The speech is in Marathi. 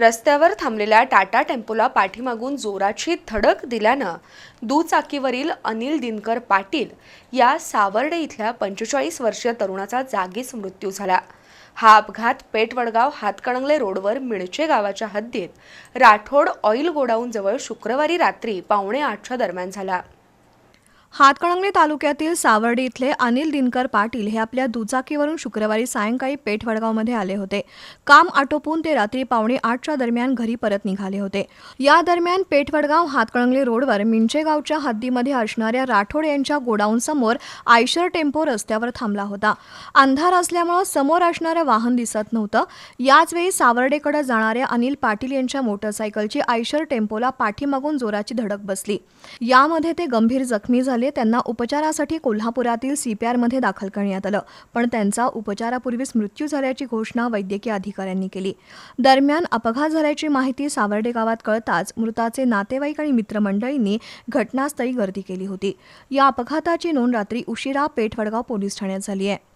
रस्त्यावर थांबलेल्या टाटा टेम्पोला पाठीमागून जोराची धडक दिल्यानं दुचाकीवरील अनिल दिनकर पाटील या सावर्डे इथल्या पंचेचाळीस वर्षीय तरुणाचा जागीच मृत्यू झाला. हा अपघात पेटवडगाव हातकणंगले रोडवर मिळचे गावाच्या हद्दीत राठोड ऑइल गोडाऊनजवळ शुक्रवारी रात्री पावणे आठच्या दरम्यान झाला. हातकणंगले तालुक्यातील सावर्डी इथले अनिल दिनकर पाटील हे आपल्या दुचाकीवरून शुक्रवारी सायंकाळी पेठवडगावमध्ये आले होते. काम आटोपून ते रात्री पावणे आठच्या दरम्यान घरी परत निघाले होते. या दरम्यान पेठवडगाव हातकणंगले रोडवर मिंचेगावच्या हद्दीमध्ये असणाऱ्या राठोड यांच्या गोडाऊनसमोर आयशर टेम्पो रस्त्यावर थांबला होता. अंधार असल्यामुळं समोर असणारं वाहन दिसत नव्हतं. याचवेळी सावर्डेकडे जाणाऱ्या अनिल पाटील यांच्या मोटरसायकलची आयशर टेम्पोला पाठीमागून जोराची धडक बसली. यामध्ये ते गंभीर जखमी झाले झाले त्यांना उपचारासाठी कोल्हापुरातील सीपीआरमध्ये दाखल करण्यात आलं. पण त्यांचा उपचारापूर्वीच मृत्यू झाल्याची घोषणा वैद्यकीय अधिकाऱ्यांनी केली. दरम्यान अपघात झाल्याची माहिती सावर्डे गावात कळताच मृताचे नातेवाईक आणि मित्रमंडळींनी घटनास्थळी गर्दी केली होती. या अपघाताची नोंद रात्री उशिरा पेठवडगाव पोलीस ठाण्यात झाली आहे.